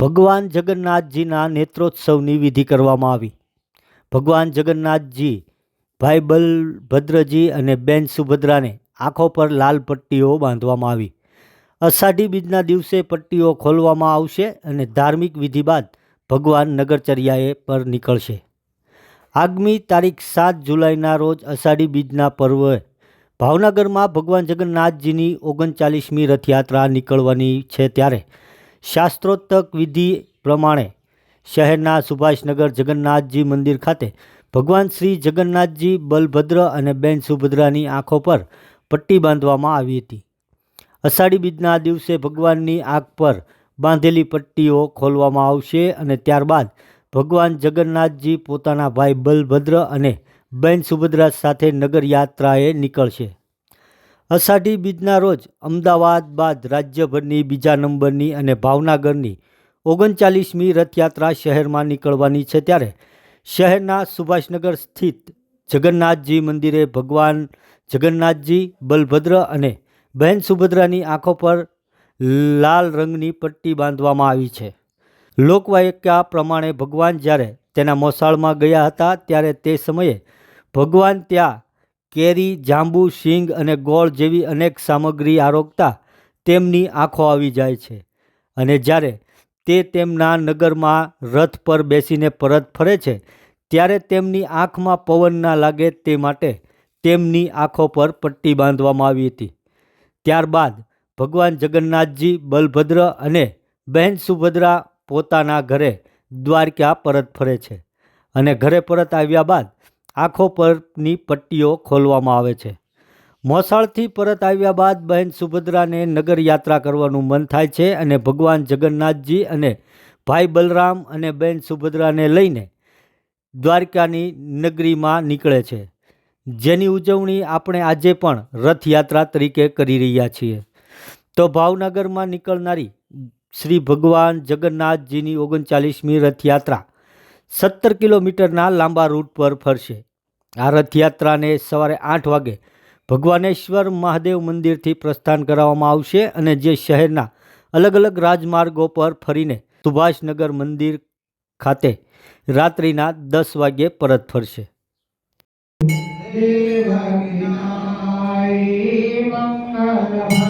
ભગવાન જગન્નાથજીના નેત્રોત્સવની વિધિ કરવામાં આવી. ભગવાન જગન્નાથજી, ભાઈ બલભદ્રજી અને બેન સુભદ્રાને આંખો પર લાલ પટ્ટીઓ બાંધવામાં આવી. અષાઢી બીજના દિવસે પટ્ટીઓ ખોલવામાં આવશે અને ધાર્મિક વિધિ બાદ ભગવાન નગરચર્યાએ પર નીકળશે. આગામી તારીખ સાત જુલાઈના રોજ અષાઢી બીજના પર્વે ભાવનગરમાં ભગવાન જગન્નાથજીની ઓગણચાલીસમી રથયાત્રા નીકળવાની છે ત્યારે શાસ્ત્રોક્ત વિધિ પ્રમાણે શહેરના સુભાષનગર જગન્નાથજી મંદિર ખાતે ભગવાન શ્રી જગન્નાથજી બલભદ્ર અને બેન સુભદ્રાની આંખો પર પટ્ટી બાંધવામાં આવી હતી. અષાઢી બીજના દિવસે ભગવાનની આંખ પર બાંધેલી પટ્ટીઓ ખોલવામાં આવશે અને ત્યારબાદ ભગવાન જગન્નાથજી પોતાના ભાઈ બલભદ્ર અને બેન સુભદ્રા સાથે નગર યાત્રાએ નીકળશે. અષાઢી બીજના રોજ અમદાવાદ બાદ રાજ્યભરની બીજા નંબરની અને ભાવનગરની ઓગણચાલીસમી રથયાત્રા શહેરમાં નીકળવાની છે ત્યારે શહેરના સુભાષનગર સ્થિત જગન્નાથજી મંદિરે ભગવાન જગન્નાથજી, બલભદ્ર અને બહેન સુભદ્રાની આંખો પર લાલ રંગની પટ્ટી બાંધવામાં આવી છે. લોકવાયકા પ્રમાણે ભગવાન જ્યારે તેના મોસાળમાં ગયા હતા ત્યારે તે સમયે ભગવાન ત્યાં કેરી, જાંબુ સિંગ અને ગોળ જેવી અનેક સામગ્રી આરોગતા તેમની આંખો આવી જાય છે. અને જ્યારે તે તેમના નગરમાં રથ પર બેસીને પરત ફરે છે, ત્યારે તેમની આંખમાં પવન ના લાગે તે માટે તેમની આંખો પર પટ્ટી બાંધવામાં આવી હતી. ત્યારબાદ ભગવાન જગન્નાથજી બલભદ્ર અને બહેન સુભદ્રા પોતાના ઘરે દ્વારકા પરત ફરે છે. અને ઘરે પરત આવ્યા બાદ આંખો પરની પટ્ટીઓ ખોલવામાં આવે છે. મોસાળથી પરત આવ્યા બાદ બહેન સુભદ્રાને નગર યાત્રા કરવાનું મન થાય છે અને ભગવાન જગન્નાથજી અને ભાઈ બલરામ અને બહેન સુભદ્રાને લઈને દ્વારકાની નગરીમાં નીકળે છે. જેની ઉજવણી આપણે આજે પણ રથયાત્રા તરીકે કરી રહ્યા છીએ. તો ભાવનગરમાં નીકળનારી શ્રી ભગવાન જગન્નાથજીની ઓગણચાલીસમી રથયાત્રા સત્તર કિલોમીટરના લાંબા રૂટ પર ફરશે. આ રથયાત્રાને સવારે આઠ વાગે ભગવાનેશ્વર મહાદેવ મંદિરથી પ્રસ્થાન કરાવવામાં આવશે અને જે શહેરના અલગ અલગ રાજમાર્ગો પર ફરીને સુભાષનગર મંદિર ખાતે રાત્રિના દસ વાગ્યે પરત ફરશે. મંગલ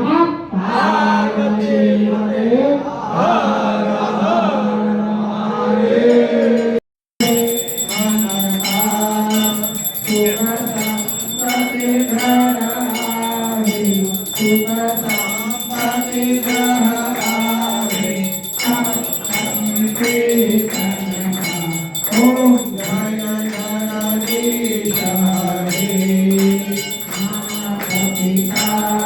ઓમ જય